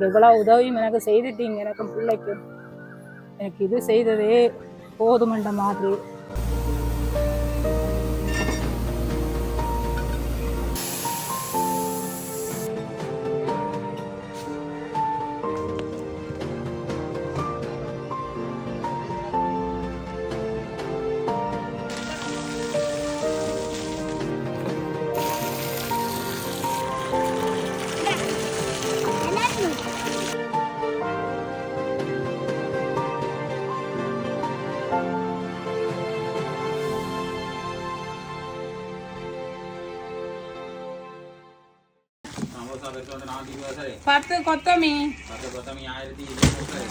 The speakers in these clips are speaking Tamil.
நீங்க இவ்வளோ உதவியும் எனக்கு செய்துட்டீங்க எனக்கும் பிள்ளைக்கும். எனக்கு இது செய்ததே போதுமன்ற மாதிரி. பத்து கொத்தமி பத்து கொத்தமல்லி ஆயிரத்தி இருநூறு சரி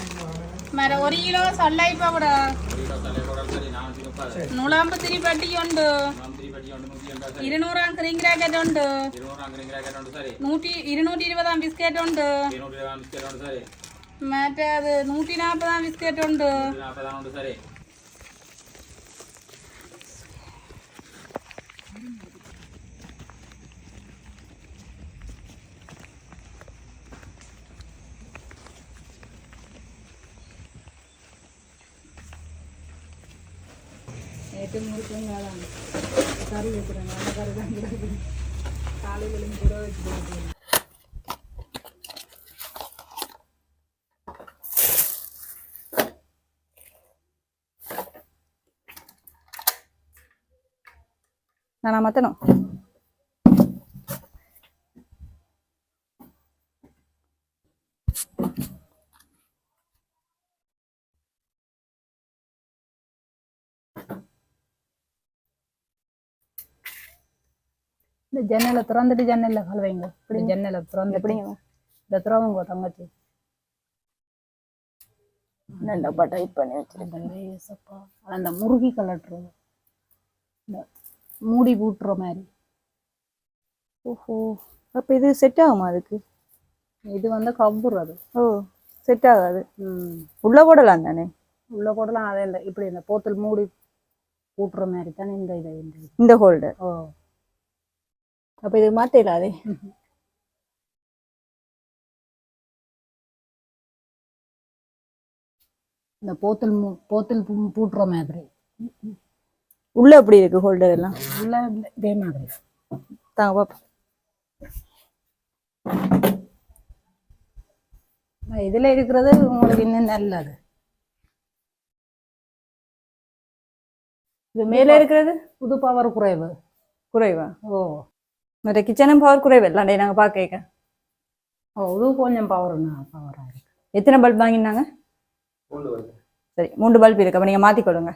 மர ஒரு கிலோ சல்லாய்ப்பா கூட ஒரு கிலோ தலை கூட சரி நானூற்றி முப்பது நுழாம்பு திரிப்பட்டி உண்டு நம்பி பட்டி ஒன்று நூற்றி எண்பது சரி ഇരുന്നൂറാം ക്രീം ക്രാക്കറ്റ് ഉണ്ട് இருநூறு அங்கே கிராக்கெட் உண்டு சரி നൂറ്റി ഇരുന്നൂറ്റി ഇരുപതാം ബിസ്ക്കറ്റ് ഉണ്ട് இருநூறு இருபது பிஸ்கெட் உண்டு சரி മറ്റേത് നൂറ്റി നാൽപ്പതാം ബിസ്ക്കറ്റ് ഉണ്ട് வைக்கணும் முடிக்கணும் வேணாம் கறி வைக்கிறேன் நல்ல கறி தான் கிடையாது காலையிலும் கூட வச்சுக்கிறேன் நான் மற்றணும் இந்த ஜன்னலை திறந்துட்டு ஜன்னல்ல கால் வைங்க இப்படி ஜன்னலை திறந்து எப்படிங்க? இந்த திறவுங்க தங்கச்சி. நல்லப்பா டைட் பண்ணி வச்சிருக்கேன். அந்த முருகி கலட்டுறது மூடி பூட்டுற மாதிரி. ஓஹோ. அப்ப இது செட் ஆகுமா அதுக்கு? இது வந்து கம்புர் அது. ஓ செட் ஆகாது. ம். உள்ள போடலாம் தானே? உள்ள போடலாம். அதே இந்த இப்படி இந்த போத்தல் மூடி பூட்டுற மாதிரி தானே இந்த இது. இந்த ஹோல்டர் ஓ. அப்ப இது மாத்திடலாதே இந்த போத்தல் போத்தல் பூட்டுற மாதிரி. உள்ள எப்படி இருக்கு ஹோல்டர் எல்லாம்? உள்ள இதே மாதிரி. தாங்க பாப்பா இதுல இருக்கிறது உங்களுக்கு இன்னும் நல்லது. இது மேல இருக்கிறது? புது பவர் குறைவு. குறைவா? ஓ. மற்ற கிச்சனும் பவர் குறைவு. இல்லாண்டே நாங்க பாக்க ஓ இது கொஞ்சம் பவர்னா பவராக இருக்கு. எத்தனை பல்ப் வாங்கினாங்க சரி மூன்று பல்ப் இருக்கு. அப்ப நீங்க மாத்தி கொடுங்க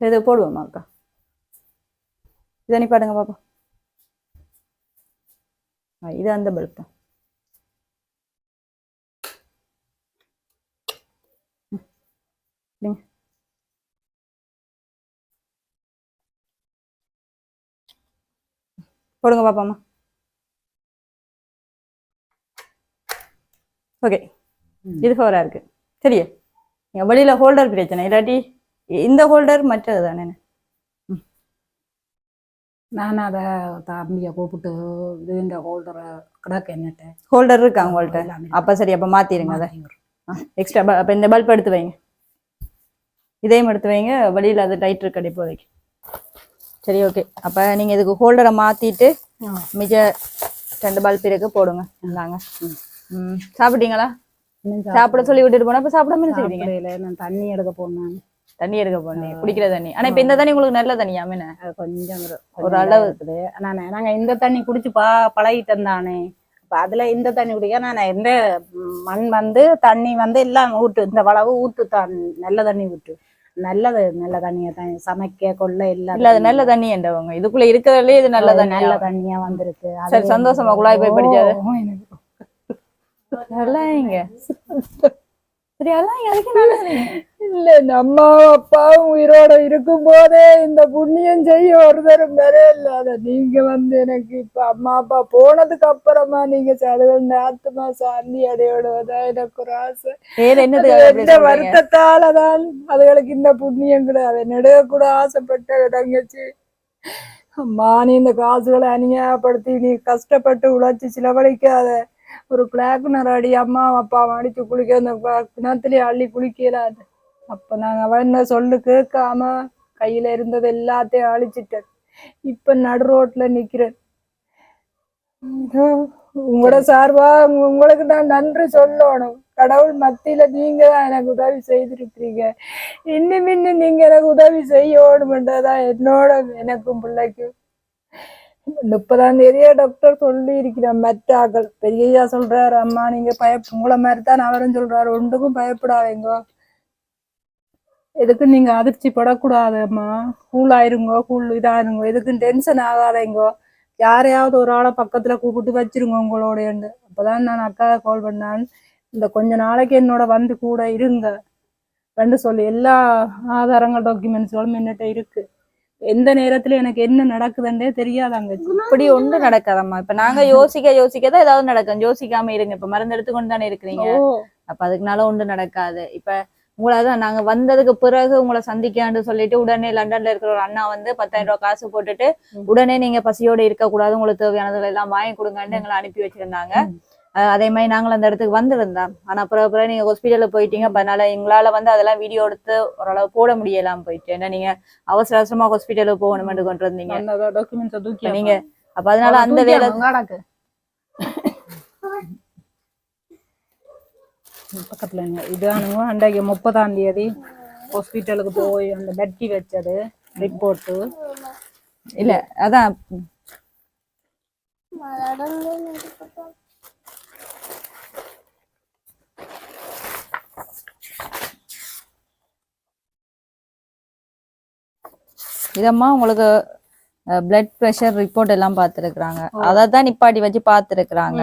இது போடுவோமா அக்கா? இதை நீ பாடுங்க பாப்பா ஆ, இது அந்த பல்ப் தான். போடுங்க பாப்பாம்மா. ஓகே. இது ஃபவரா இருக்கு. சரியா? நீங்க வெளியில ஹோல்டர் பிரச்சனை. இல்லாட்டி இந்த ஹோல்டர் மற்றது தானே நான் அதை தம்பியை கூப்பிட்டு இந்த ஹோல்டரை கிடக்கு என்னட்ட. ஹோல்டர் இருக்கா உங்கள்ட்ட? அப்ப சரி அப்ப மாத்திருங்க அதை. எக்ஸ்ட்ரா அப்ப இந்த பல்ப் எடுத்து வைங்க. இதையும் எடுத்து வைங்க. வெளியில அது டைட் இருக்கு இப்போதைக்கு. சரி ஓகே அப்ப நீங்க இதுக்கு ஹோல்டரை மாத்திட்டு மிச்ச ரெண்டு பல்ப் இருக்கு போடுங்க இந்தாங்க. ம். சாப்பிட்டீங்களா? சாப்பிட சொல்லி விட்டுட்டு போனா இப்ப சாப்பிடாம நான் தண்ணி எடுக்க போனேன் தண்ணி எடுக்க போனீங்க குடிக்கிற தண்ணி. ஆனா இப்ப இந்த தண்ணி உங்களுக்கு நல்ல தண்ணியா மீன அது கொஞ்சம் ஒரு அளவு. இருக்குது. நான் நாங்க இந்த தண்ணி குடிச்சு பா பழகிட்டோம் தானே. அப்ப அதுல இந்த தண்ணி குடிக்க நான் எந்த மண் வந்து தண்ணி வந்து எல்லாம் ஊட்டு இந்த வளவு ஊட்டு தான். நல்ல தண்ணி ஊட்டு நல்லது நல்ல தண்ணியா தான் சமைக்க கொள்ள எல்லாம் இல்ல அது நல்ல தண்ணி என்றவங்க இதுக்குள்ள இருக்கிறதுலயே இது நல்ல தண்ணி நல்ல தண்ணியா வந்திருக்கு. சரி சந்தோஷமா குழாய் போய் படிச்சாது ஓ, எனக்கு இல்ல நம்ம அப்பாவும் உயிரோட இருக்கும் போதே இந்த புண்ணியம் செய்ய ஒரு தரம் வர இல்லாத நீங்க வந்து எனக்கு இப்ப அம்மா அப்பா போனதுக்கு அப்புறமா நீங்க சதுவல் ஆத்மா சாந்தி அடையோடுவதா எனக்கு ஒரு ஆசை. வேற எந்த வருத்தத்தாலதான் அதுகளுக்கு இந்த புண்ணியம் கிடையாது நெடுக கூட ஆசைப்பட்ட தங்கச்சி அம்மா நீ இந்த காசுகளை அநியாயப்படுத்தி நீ கஷ்டப்பட்டு உழைச்சி செலவழிக்காத. ஒரு கிளாக்குனர் அடி அம்மா அப்பா அடிச்சு குளிக்க அந்த கிணத்துலேயே அள்ளி குளிக்கலாது அப்ப நாங்க அவன் என்ன சொல்லு கேட்காம கையில இருந்தது எல்லாத்தையும் அழிச்சிட்டேன். இப்ப நடு ரோட்டில் நிற்கிறேன் உங்களோட சார்பா உங்களுக்கு நான் நன்றி சொல்லணும். கடவுள் மத்தியில நீங்க தான் எனக்கு உதவி செய்திருக்கிறீங்க. இன்னும் இன்னும் நீங்க எனக்கு உதவி செய்யணும்ன்றதான் என்னோட எனக்கும் பிள்ளைக்கும். முப்பதாம் தேதியே டாக்டர் சொல்லி இருக்கிறேன் மற்றாக்கள் பெரியய்யா சொல்றாரு அம்மா நீங்க பயப் உங்களை மாதிரி தான் அவரும் சொல்றாரு. ஒன்றுக்கும் பயப்படாதீங்க. எதுக்கு நீங்க அதிர்ச்சி படக்கூடாதம்மா. கூல் ஆயிருங்கோ கூல் இதாயிருங்கோ எதுக்கும் டென்ஷன் ஆகாதீங்கோ. யாரையாவது ஒரு ஆளை பக்கத்துல கூப்பிட்டு வச்சிருங்க உங்களோடையண்டு அப்பதான் நான் அக்காவை கால் பண்ணான். இந்த கொஞ்ச நாளைக்கு என்னோட வந்து கூட இருங்க. வந்து சொல்லி எல்லா ஆதாரங்கள் டாக்குமெண்ட்ஸ்களும் என்னட்ட இருக்கு. எந்த நேரத்துல எனக்கு என்ன நடக்குதுன்னே தெரியாதாங்க. இப்படி ஒன்று நடக்காதம்மா. இப்ப நாங்க யோசிக்க யோசிக்க தான் ஏதாவது நடக்கும். யோசிக்காம இருங்க. இப்ப மருந்து எடுத்துக்கொண்டு தானே இருக்கிறீங்க. அப்ப அதுக்குனால ஒன்றும் நடக்காது. இப்ப உங்களை தான் நாங்க வந்ததுக்கு பிறகு உங்களை சந்திக்கான்னு சொல்லிட்டு உடனே லண்டன்ல இருக்கிற ஒரு அண்ணா வந்து பத்தாயிரம் ரூபாய் காசு போட்டுட்டு. உடனே நீங்க பசியோட இருக்க கூடாது உங்களுக்கு தேவையானதுல எல்லாம் வாங்கி கொடுங்கன்னு எங்களை அனுப்பி வச்சிருந்தாங்க. அதே மாதிரி நாங்களும் அந்த இடத்துக்கு வந்திருந்தோம். ஆனா அப்புறம் அப்புறம் நீங்க ஹாஸ்பிட்டல்ல போயிட்டீங்க. அப்ப அதனால எங்களால வந்து அதெல்லாம் வீடியோ எடுத்து ஓரளவு போட முடியலாம் போயிட்டு. ஏன்னா நீங்க அவசர அவசரமா ஹாஸ்பிட்டலுக்கு போகணும்னு கொண்டு வந்தீங்க டாக்குமெண்ட்ஸை தூக்கி இப்ப நீங்க அப்ப அதனால அந்த வேலை நடக்கு பக்கத்துல. இதானுங்க அன்றைக்கு முப்பதாம் தேதி ஹாஸ்பிட்டலுக்கு போய் அந்த பெட்டி வச்சது ரிப்போர்ட்டு இல்ல அதான். இதம்மா உங்களுக்கு பிளட் ப்ரெஷர் ரிப்போர்ட் எல்லாம் பார்த்துருக்குறாங்க. அதை தான் நிப்பாட்டி வச்சு பார்த்துருக்குறாங்க.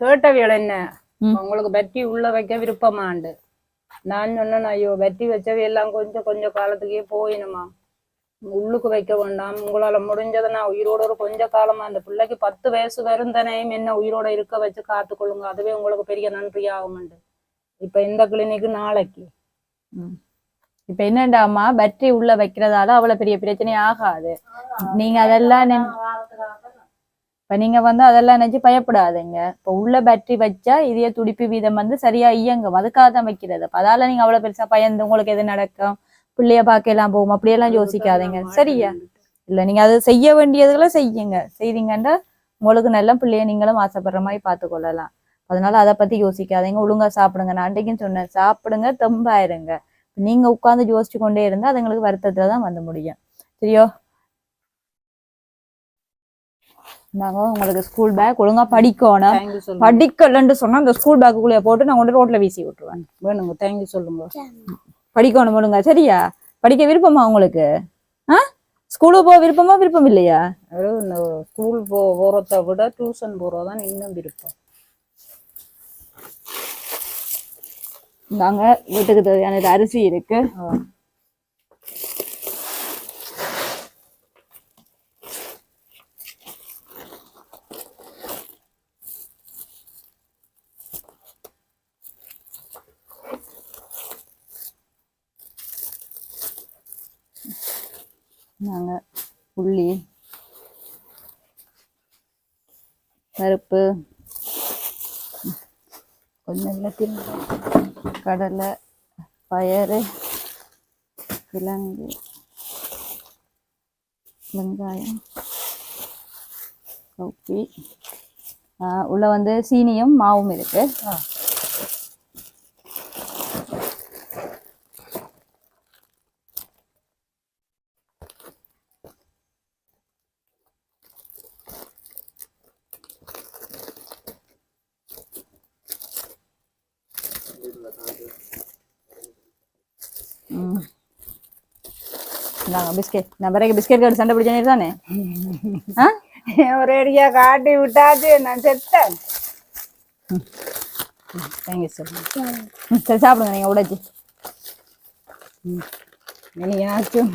கேட்டவியல் என்ன. உங்களுக்கு பெட்டி உள்ள வைக்க விருப்பமாண்டு. நான் சொன்னேன் ஐயோ பெட்டி வச்சவை எல்லாம் கொஞ்சம் கொஞ்சம் காலத்துக்கே போயினுமா? உள்ளுக்கு வைக்க வேண்டாம். உங்களால முடிஞ்சதை நான் உயிரோட ஒரு கொஞ்ச காலமா அந்த பிள்ளைக்கு பத்து வயசு வருந்தனையும் என்ன உயிரோட இருக்க வச்சு காத்துக்கொள்ளுங்க. அதுவே உங்களுக்கு பெரிய நன்றி ஆகும்ண்டு இப்ப இந்த கிளினிக்கு நாளைக்கு. இப்ப என்னண்டாமா பேட்டரி உள்ள வைக்கிறதால அவ்வளவு பெரிய பிரச்சனை ஆகாது. நீங்க அதெல்லாம் இப்ப நீங்க வந்து அதெல்லாம் நினைச்சு பயப்படாதீங்க. இப்ப உள்ள பேட்டரி வச்சா இதய துடிப்பு வீதம் வந்து சரியா இயங்கும். அதுக்காக தான் வைக்கிறது. அதால நீங்க அவ்வளவு பெருசா பயந்து உங்களுக்கு எது நடக்கும்? பிள்ளைய பார்க்கலாம் போகும் அப்படியெல்லாம் யோசிக்காதீங்க. சரியா? இல்ல நீங்க அது செய்ய வேண்டியதுகளை செய்யுங்க. செய்தீங்கன்னா உங்களுக்கு நல்ல பிள்ளைய நீங்களும் ஆசைப்படுற மாதிரி பார்த்து கொள்ளலாம் அதனால அதை பத்தி யோசிக்காதீங்க. ஒழுங்கா சாப்பிடுங்க. நான் அன்றைக்கும் சொன்னேன் சாப்பிடுங்க தெம்பாயிருங்க. நீங்க உட்கார்ந்து யோசிச்சு கொண்டே இருந்தா அது எங்களுக்கு வருத்தத்துல தான் வந்து முடியும். சரியோ? நாங்க உங்களுக்கு ஸ்கூல் பேக் ஒழுங்கா படிக்கணும். படிக்கலன்னு சொன்னா அந்த ஸ்கூல் பேக்குள்ளே போட்டு நான் கொண்டு ரோட்ல வீசி விட்டுருவேன். வேணுங்க தேங்க்யூ சொல்லுங்க. படிக்கணும் ஒழுங்கா சரியா? படிக்க விருப்பமா உங்களுக்கு? ஆ? ஸ்கூலுக்கு போக விருப்பமா விருப்பம் இல்லையா? ஸ்கூல் போ போறதை விட டியூஷன் போறதான் இன்னும் விருப்பம். நாங்க வீட்டுக்கு தேவையான இது அரிசி இருக்கு. நாங்க உள்ளி பருப்பு கொஞ்சம் எல்லாத்தையும் கடலை பயறு கிழங்கு வெங்காயம் கவுப்பி. உள்ளே உள்ள வந்து சீனியும் மாவும் இருக்கு. இந்தாங்க பிஸ்கெட். நான் பிறகு பிஸ்கெட் கார்டு சண்டை பிடிச்சனே தானே ஒரு ஒரேடியா காட்டி விட்டாச்சு நான் செத்தேன். தேங்க்யூ யூ சார் சரி சாப்பிடுங்க நீங்கள் உடைச்சி. இனியாச்சும்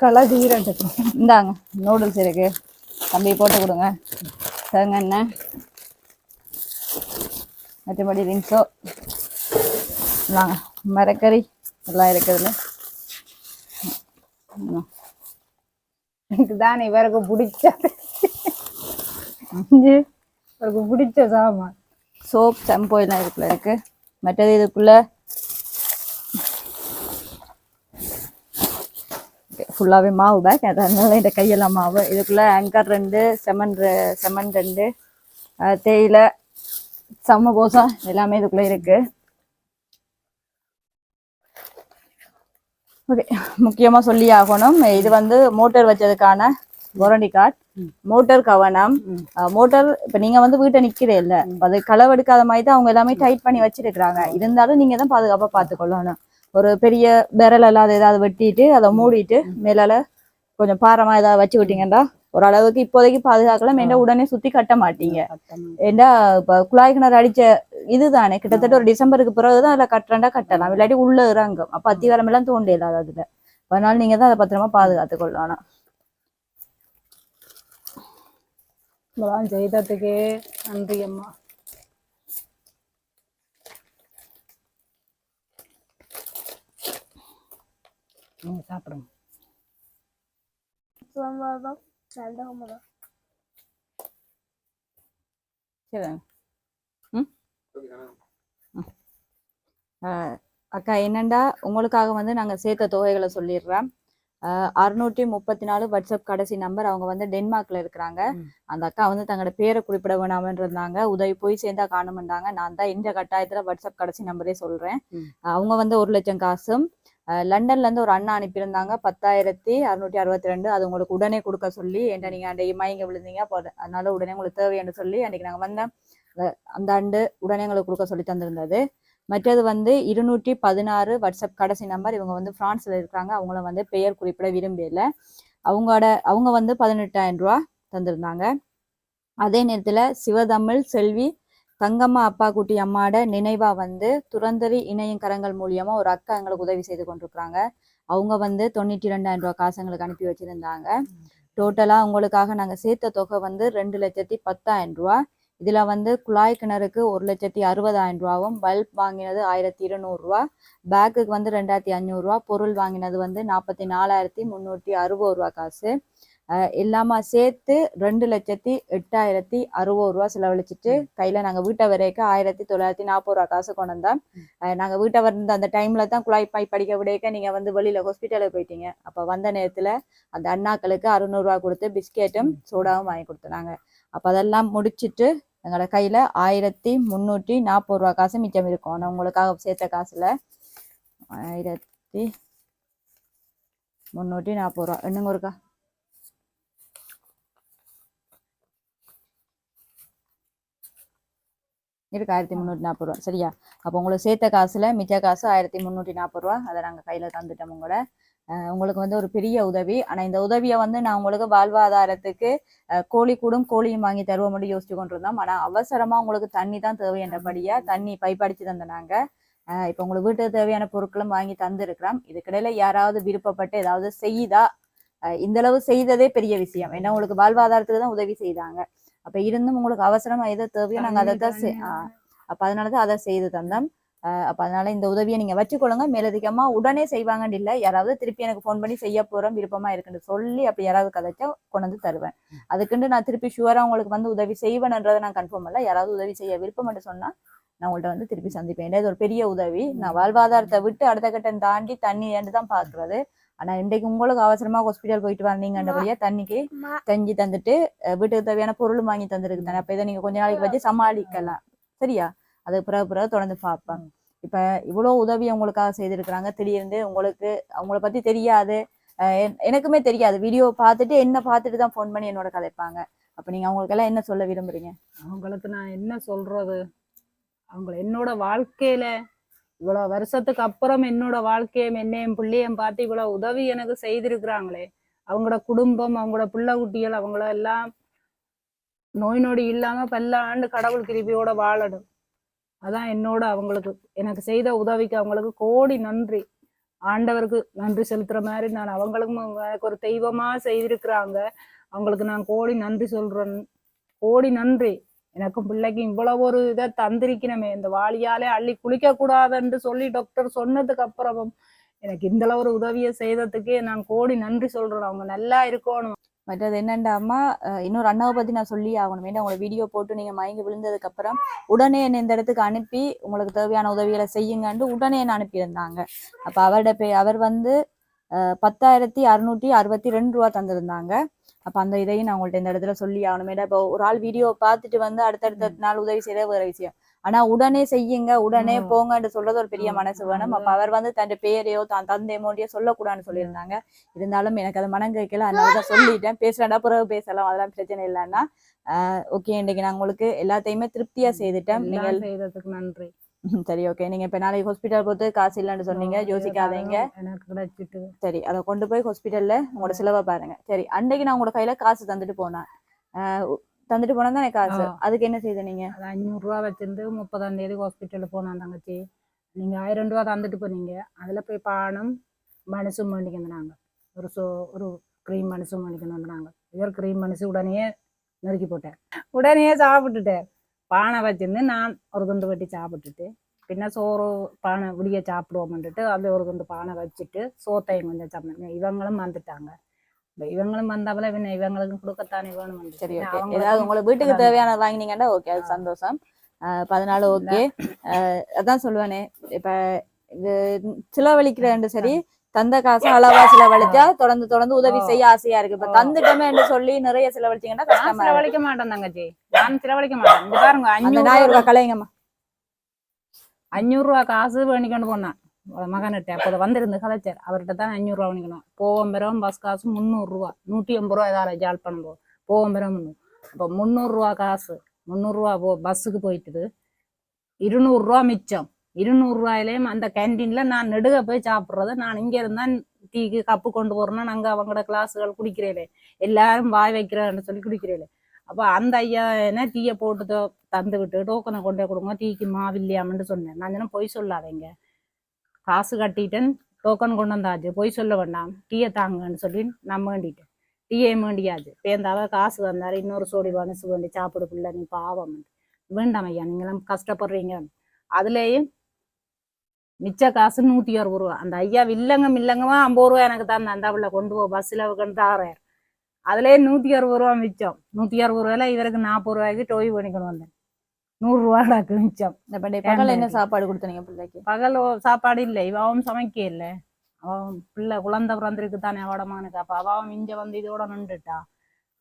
களை தீரட்டு இந்தாங்க நூடுல்ஸ் இருக்கு. தம்பி போட்டு கொடுங்க. தேங்க எண்ணெய் மற்றபடி ரிங்ஸோ இந்தாங்க மரக்கறி எல்லாம் இருக்குதுல்ல இதுதான் இவருக்கு பிடிச்சது. இது அவருக்கு பிடிச்ச சாமான். சோப் ஷாம்பு எல்லாம் இதுக்குள்ள இருக்கு. மற்றது இதுக்குள்ள ஃபுல்லாகவே மாவு பேக் அதனால இந்த கையெல்லாம் மாவு. இதுக்குள்ள ஆங்கர் ரெண்டு செமன் ரெ- செமன் ரெண்டு தேயிலை சமபோசா எல்லாமே இதுக்குள்ள இருக்கு. ஓகே. முக்கியமா சொல்லி ஆகணும். இது வந்து மோட்டார் வச்சதுக்கான வாரண்டி கார்டு மோட்டார் கவனம். மோட்டார் இப்ப நீங்க வந்து வீட்டை நிக்கிறே இல்ல. அது களவெடுக்காத மாதிரி தான் அவங்க எல்லாமே டைட் பண்ணி வச்சிருக்காங்க இருந்தாலும் நீங்க தான் பாதுகாப்பா பாத்துக்கொள்ளணும் ஒரு பெரிய விரல் எல்லாம் ஏதாவது வெட்டிட்டு அதை மூடிட்டு மேலால கொஞ்சம் பாரமா ஏதாவது வச்சு விட்டீங்கன்னா ஓரளவுக்கு இப்போதைக்கு பாதுகாக்கலாம் ஏன்னா உடனே சுத்தி கட்ட மாட்டீங்க? ஏண்டா இப்ப குழாய் கிணறு அடிச்ச இதுதானே? கிட்டத்தட்ட ஒரு டிசம்பருக்கு பிறகுதான் அதுல கட்டுறா கட்டலாம். இல்லாட்டி உள்ள இறங்கும். அப்ப அத்திவாரம் எல்லாம் தோண்ட இல்லாத அதுல. அதனால நீங்க தான் அதை பத்திரமா பாதுகாத்து கொள்ளணும் இதெல்லாம் செய்ததுக்கே நன்றி அம்மா. நீங்க சாப்பிடுங்க சரி ம் அக்கா என்னண்டா? உங்களுக்காக வந்து நாங்க சேர்த்த தொகைகளை சொல்லிடுறோம் அறுநூற்றி முப்பத்தி நாலு வாட்ஸ்அப் கடைசி நம்பர் அவங்க வந்து டென்மார்க்ல இருக்கிறாங்க. அந்த அக்கா வந்து தங்களோட பேரை குறிப்பிட வேணாமன்னு இருந்தாங்க உதவி போய் சேர்ந்தா காணுமெண்டாங்க நான் தான் இந்த கட்டாயத்துல வாட்ஸ்அப் கடைசி நம்பரே சொல்றேன். அவங்க வந்து ஒரு லட்சம் காசும் லண்டன்லேருந்து ஒரு அண்ணா அனுப்பியிருந்தாங்க. பத்தாயிரத்தி அறுநூற்றி அறுபத்தி ரெண்டு. அது உங்களுக்கு உடனே கொடுக்க சொல்லி என்கிட்ட நீங்கள் அன்றைக்கு மயங்க விழுந்தீங்க? அப்போ அதனால உடனே உங்களுக்கு தேவைன்னு சொல்லி அன்றைக்கி நாங்கள் வந்தோம். அந்த- ஆண்டு உடனே எங்களுக்கு கொடுக்க சொல்லி தந்திருந்தது. மற்றது வந்து இருநூற்றி பதினாறு வாட்ஸ்அப் கடைசி நம்பர் இவங்க வந்து ஃப்ரான்ஸில் இருக்காங்க அவங்கள வந்து பெயர் குறிப்பிட விரும்பல அவங்களோட அவங்க வந்து பதினெட்டாயிரம் ரூபா தந்திருந்தாங்க. அதே நேரத்தில் சிவதமிழ் செல்வி தங்கம்மா அப்பா குட்டி அம்மாட நினைவா வந்து துரந்தரி இணையம் கரங்கள் மூலியமா ஒரு அக்கா எங்களுக்கு உதவி செய்து கொண்டிருக்கிறாங்க. அவங்க வந்து தொண்ணூற்றி ரெண்டாயிரம் ரூபாய் காசு எங்களுக்கு அனுப்பி வச்சிருந்தாங்க. டோட்டலா உங்களுக்காக நாங்க சேர்த்த தொகை வந்து ரெண்டு லட்சத்தி பத்தாயிரம் ரூபா இதுல வந்து குழாய் கிணறுக்கு ஒரு லட்சத்தி அறுபதாயிரம் ரூபாவும் பல்ப் வாங்கினது ஆயிரத்தி இருநூறு ரூபா பேக்குக்கு வந்து ரெண்டாயிரத்தி அஞ்சூறு ரூபா பொருள் வாங்கினது வந்து நாற்பத்தி நாலாயிரத்தி முந்நூற்றி அறுபது ரூபா காசு. எல்லாமா சேர்த்து ரெண்டு லட்சத்தி எட்டாயிரத்தி அறுபது ரூபா செலவழிச்சிட்டு கையில நாங்க வீட்டை வரைக்கும் ஆயிரத்தி தொள்ளாயிரத்தி நாற்பது ரூபா காசு கொண்டு வந்தோம். நாங்க வீட்டை வந்த அந்த டைம்ல தான் குழாய் பாய் படிக்க விடைக்க நீங்க வந்து வெளியில ஹாஸ்பிட்டலுக்கு போயிட்டீங்க. அப்ப வந்த நேரத்துல அந்த அண்ணாக்களுக்கு அறுநூறு ரூபா கொடுத்து பிஸ்கெட்டும் சோடாவும் வாங்கி கொடுத்தாங்க அப்ப அதெல்லாம் முடிச்சிட்டு எங்களோட கையில ஆயிரத்தி முந்நூற்றி நாற்பது ரூபா காசு மிச்சம் இருக்கும். நான் உங்களுக்காக சேர்த்த காசுல ஆயிரத்தி முந்நூற்றி நாற்பது ரூபா. என்னங்க ஒருக்கா? இருக்கு ஆயிரத்தி முந்நூற்றி நாற்பது ரூபா. சரியா? அப்போ உங்களுக்கு சேர்த்த காசில் மிச்ச காசு ஆயிரத்தி முந்நூற்றி நாற்பது ரூபா. அதை நாங்கள் கையில் தந்துட்டோம் உங்களோட. உங்களுக்கு வந்து ஒரு பெரிய உதவி. ஆனால் இந்த உதவியை வந்து நான் உங்களுக்கு வாழ்வாதாரத்துக்கு கோழி கூடும் கோழியும் வாங்கி தருவோம் மட்டும் யோசிச்சு கொண்டு இருந்தோம் அவசரமாக உங்களுக்கு தண்ணி தான் தேவைன்றபடியா தண்ணி பைப்படித்து தந்தனாங்க இப்போ உங்களுக்கு வீட்டுக்கு தேவையான பொருட்களும் வாங்கி தந்திருக்கிறோம். இதுக்கிடையில யாராவது விருப்பப்பட்டு ஏதாவது செய்தா இந்தளவு இந்த அளவு செய்ததே பெரிய விஷயம். ஏன்னா உங்களுக்கு வாழ்வாதாரத்துக்கு தான் உதவி செய்தாங்க. அப்ப இருந்தும் உங்களுக்கு அவசரமா எதோ தேவையோ நாங்க அதை தான் அப்ப அதனாலதான் அதை செய்து தந்தோம். அப்ப அதனால இந்த உதவியை நீங்க வச்சுக்கொள்ளுங்க. மேலதிகமா உடனே செய்வாங்கன்னு இல்ல. யாராவது திருப்பி எனக்கு ஃபோன் பண்ணி செய்ய போறோம் விருப்பமா இருக்குன்னு சொல்லி அப்படி யாராவது கதைச்சா கொண்டு வந்து தருவேன். அதுக்குண்டு நான் திருப்பி ஷுவரா உங்களுக்கு வந்து உதவி செய்வேன்றதை நான் கன்ஃபார்ம் இல்ல யாராவது உதவி செய்ய விருப்பம் சொன்னா நான் உங்கள்ட்ட வந்து திருப்பி சந்திப்பேன். இது ஒரு பெரிய உதவி. நான் வாழ்வாதாரத்தை விட்டு அடுத்த கட்டம் தாண்டி தண்ணி தான் பாக்குறது. ஆனா இன்றைக்கு உங்களுக்கு அவசரமா ஹாஸ்பிட்டல் போயிட்டு வந்தீங்கன்றபடியா தண்ணிக்கு செஞ்சு தந்துட்டு வீட்டுக்கு தேவையான பொருளும் வாங்கி தந்துருக்கு தானே அப்ப இதை நீங்க கொஞ்ச நாளைக்கு வச்சு சமாளிக்கலாம். சரியா? அதுக்கு பிறகு பிறகு தொடர்ந்து பார்ப்பேன். இப்ப இவ்வளவு உதவி உங்களுக்காக செய்திருக்கிறாங்க. திடீர்னு உங்களுக்கு அவங்கள பத்தி தெரியாது. எனக்குமே தெரியாது. வீடியோ பார்த்துட்டு என்ன பார்த்துட்டு தான் ஃபோன் பண்ணி என்னோட கதைப்பாங்க. அப்ப நீங்க அவங்களுக்கு எல்லாம் என்ன சொல்ல விரும்புறீங்க? அவங்களுக்கு நான் என்ன சொல்றது? அவங்கள என்னோட வாழ்க்கையில இவ்வளவு வருஷத்துக்கு அப்புறம் என்னோட வாழ்க்கையும் என்னையும் பிள்ளையும் பார்த்து இவ்வளவு உதவி எனக்கு செய்திருக்கிறாங்களே. அவங்களோட குடும்பம் அவங்களோட பிள்ளை குட்டிகள் அவங்கள எல்லாம் நோய் நொடி இல்லாம பல்ல ஆண்டு கடவுள் கிருபியோட வாழணும். அதான் என்னோட அவங்களுக்கு எனக்கு செய்த உதவிக்கு அவங்களுக்கு கோடி நன்றி. ஆண்டவருக்கு நன்றி செலுத்துற மாதிரி நான் அவங்களுக்கும் அவங்க எனக்கு ஒரு தெய்வமா செய்திருக்கிறாங்க. அவங்களுக்கு நான் கோடி நன்றி சொல்றேன். கோடி நன்றி. எனக்கும் பிள்ளைக்கும் இவ்வளவு ஒரு இதை தந்திருக்கணுமே. இந்த வாளியாலே அள்ளி குளிக்க கூடாதுன்னு சொல்லி டாக்டர் சொன்னதுக்கு அப்புறமும் எனக்கு இந்த அளவு ஒரு உதவியை செய்ததுக்கு நான் கோடி நன்றி சொல்றேன். அவங்க நல்லா இருக்கணும். மற்றது என்னண்டாமா இன்னொரு அண்ணாவை பத்தி நான் சொல்லி ஆகணும். ஏன்னா உங்களை வீடியோ போட்டு நீங்க மயங்கி விழுந்ததுக்கு அப்புறம் உடனே என்ன இந்த இடத்துக்கு அனுப்பி உங்களுக்கு தேவையான உதவிகளை செய்யுங்கன்னு உடனே என்ன அனுப்பியிருந்தாங்க. அப்ப அவரோட பே அவர் வந்து பத்தாயிரத்தி அறுநூற்றி அறுபத்தி ரெண்டு ரூபா தந்திருந்தாங்க. அப்ப அந்த இதையும் நான் உங்கள்ட்ட இந்த இடத்துல சொல்லி ஆகணும். ஏன்னா இப்போ ஒரு ஆள் வீடியோ பார்த்துட்டு வந்து அடுத்தடுத்த நாள் உதவி செய்யறது வேற விஷயம். ஆனா உடனே செய்யுங்க உடனே. போங்கன்னு சொல்றது ஒரு பெரிய. மனசு வேணும். அப்ப அவர் வந்து தன் பேரையோ தான் தந்தை மோடியோ சொல்லக்கூடாதுன்னு சொல்லியிருந்தாங்க. இருந்தாலும் எனக்கு அது மனம் கேட்கல. அதனால தான் சொல்லிட்டேன். பேசுறேன்டா பிறகு பேசலாம். அதெல்லாம் பிரச்சனை இல்லைன்னா ஓகே இன்னைக்கு நான் உங்களுக்கு எல்லாத்தையுமே திருப்தியா செய்துட்டேன். நீங்கள் செய்ததுக்கு நன்றி. சரி ஓகே நீங்க இப்ப நாளைக்கு ஹாஸ்பிட்டல் போட்டு காசு இல்லைன்னு சொன்னீங்க யோசிக்காதீங்க. சரி அதை கொண்டு போய் ஹாஸ்பிட்டல்ல உங்களோட செலவை பாருங்க. சரி அன்னைக்கு நான் உங்களோட கையில காசு தந்துட்டு போனேன். தந்துட்டு போனா தானே காசு. அதுக்கு என்ன செய்த நீங்க? அஞ்சூறு ரூபா வச்சிருந்து முப்பதாம் தேதி ஹாஸ்பிட்டலில் போனான் தங்கச்சி. நீங்க ஆயிரம் ரூபா தந்துட்டு போனீங்க. அதுல போய் பானம் மனுஷும் வேண்டிக்கு வந்தாங்க. ஒரு சோ ஒரு க்ரீம் மனுஷும் வேண்டிக்கணும் வந்தாங்க. இவர் க்ரீம் மனுஷு உடனே நறுக்கி போட்டேன். உடனே சாப்பிட்டுட்டேன். பானை வச்சிருந்து நான் ஒரு துண்டு வெட்டி சாப்பிட்டுட்டு பின்ன சோறு பானை விடிய சாப்பிடுவோம்ன்ட்டு அதில் ஒரு துண்டு பானை வச்சுட்டு சோத்தையும் கொஞ்சம் சாப்பிட்டேன் இவங்களும் வந்துட்டாங்க. இவங்களும் வந்தாப்புல பின்ன இவங்களுக்கும் கொடுக்கத்தானே வேணும் சரி ஓகே ஏதாவது உங்களுக்கு வீட்டுக்கு தேவையானது வாங்கினீங்கன்னா ஓகே அது சந்தோஷம். பதினாலு ஓகே அதான் சொல்லுவேனே. இப்ப இது செலவழிக்கிறேன் சரி தந்த காசு அளவா செலவழிச்சா தொடர்ந்து தொடர்ந்து உதவி. செய்ய ஆசையா இருக்கு. இப்ப. தந்துட்டோமே என்று சொல்லி நிறைய செலவழிச்சீங்கன்னா நான் கஷ்டமா இருக்கு. செலவழிக்க மாட்டேன் தங்கச்சி. நான் செலவழிக்க மாட்டேன். இந்த பாருங்க அந்த அஞ்சூறு நாய் ரூபா ஒரு கலைங்கம்மா அஞ்சூறு ரூபா காசு வேணிக்கொண்டு போனான் மகன்கிட்ட. அப்போ வந்திருந்து கதைச்சார் அவர்கிட்ட தான் அஞ்சூறு ரூபா வேணிக்கணும். போவோம் பெறவும் பஸ் காசு முந்நூறு ரூபா. நூற்றி எண்பது ரூபா ஏதாவது ஜால் பண்ணும் போ போவோம் பெறவும் முந்நூறு. அப்போ முந்நூறுரூவா காசு. முந்நூறுரூவா போ பஸ்ஸுக்கு போயிட்டுது. இருநூறுரூவா மிச்சம். இருநூறுவாயிலையும் அந்த கேன்டீன்ல நான் நெடுக போய் சாப்பிட்றது நான் இங்க இருந்தால் டீக்கு கப்பு கொண்டு போறேன்னா நாங்கள் அவங்களோட கிளாஸுகள் குடிக்கிறேன். எல்லாரும் வாய் வைக்கிறேன்னு சொல்லி குடிக்கிறேன். அப்போ அந்த ஐயா என்ன டீயை போட்டு தோ- தந்து விட்டு டோக்கனை கொண்டு கொடுங்க டீக்கு மாவில்லையாமன்னு சொன்னேன். நான் சொன்னேன் பொய் சொல்லாதீங்க. காசு கட்டிட்டேன் டோக்கன் கொண்டு வந்தாச்சு. பொய் சொல்ல வேண்டாம். டீயை தாங்கன்னு சொல்லி நான் வேண்டிட்டேன். டீயே வேண்டியாச்சு. பேந்தாவ காசு வந்தாரு இன்னொரு சோடி மனசு வேண்டி சாப்பிடு பிள்ளை நீ பாவம். வேண்டாம் ஐயா நீங்களாம் கஷ்டப்படுறீங்க. அதுலேயும் மிச்ச காசு நூற்றி அறுபது ரூபா. அந்த ஐயா வில்லங்க மில்லங்கமா ஐம்பது ரூபா எனக்கு தந்த அந்த பிள்ளை கொண்டு போ பஸ்ஸில் கொண்டு தாரார் அதுலேயே நூற்றி அறுபது ரூபா மிச்சம். நூற்றி அறுபது ரூபாயில இவருக்கு நாற்பது ரூபாய்க்கு டோய் பண்ணிக்கணும் வந்தேன். நூறுரூவாடாக்கு மிச்சம். பகல்ல என்ன சாப்பாடு கொடுத்தீங்க பிள்ளைக்கு? பகல் சாப்பாடு இல்லை. இவன் சமைக்க இல்லை. அவன் பிள்ளை குழந்தை பிறந்திருக்கு தானே அவட மகனுக்கு. அப்போ அவன் இங்க வந்து இதோட நின்றுட்டா.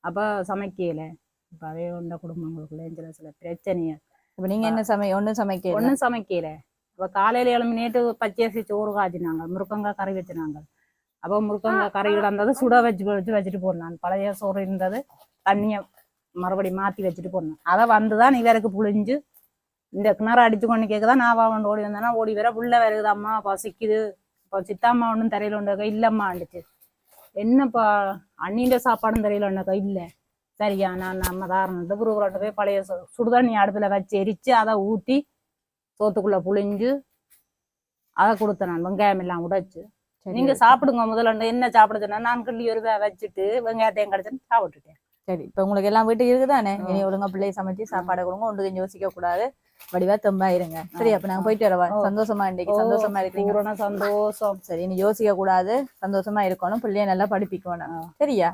அப்போ சமைக்கல இப்போ அவே உண்ட குடும்பங்களுக்குள்ளே சில சில பிரச்சனைய இப்ப நீங்க என்ன சமை ஒண்ணும் சமைக்க ஒன்றும் சமைக்கல அப்போ காலையில எழும்பி நேற்று பச்சரிசி சோறு காய்ச்சினாங்க. முருக்கங்காய் கறி வச்சினாங்க. அப்போ முருக்கங்காய் கறி கிடந்தது சுட வச்சு வச்சு வச்சுட்டு போனான் பழைய சோறு இருந்தது தண்ணியை மறுபடியும் மாற்றி வச்சுட்டு போனேன் அதை வந்து தான் இவருக்கு புழிஞ்சு இந்த கிணறு அடிச்சு கொண்டு கேட்குதான் நான் அவன் ஓடி வந்தேன்னா ஓடி வர புள்ள வருகுதாம்மா பசிக்குது இப்போ சித்தாம்மா ஒன்றும் தரையில் உண்டக்கா இல்லைம்மா அண்டுச்சு. என்னப்பா அண்ணின்ற சாப்பாடும் தரையில் உண்டக்கா இல்லை. சரியா நான் நம்ம தாரணத்தை புருகுறாட்ட போய் பழைய சுடுதண்ணி அடுப்பில் வச்சு எரிச்சு அதை ஊற்றி சோத்துக்குள்ள புழிஞ்சு அதை கொடுத்தேன் நான் வெங்காயம் எல்லாம் உடைச்சு. நீங்க. சாப்பிடுங்க முதல்ல என்ன சாப்பிட சொன்னா நான் கிள்ளி ஒரு வச்சுட்டு வெங்காயத்தையும் கடிச்சு சாப்பிட்டுட்டேன். சரி இப்ப உங்களுக்கு எல்லாம் வீட்டுக்கு இருக்குதானே? இனி ஒழுங்கா பிள்ளைய சமைச்சு சாப்பாடு கொடுங்க ஒன்று கொஞ்சம் யோசிக்க கூடாது வடிவா தெம்பா இருங்க சரி அப்ப நாங்க போயிட்டு வரவா. சந்தோஷமா இன்னைக்கு சந்தோஷமா இருக்கீங்க சந்தோஷம். சரி நீ யோசிக்க கூடாது சந்தோஷமா இருக்கணும். பிள்ளைய நல்லா படிப்பிக்கணும். சரியா.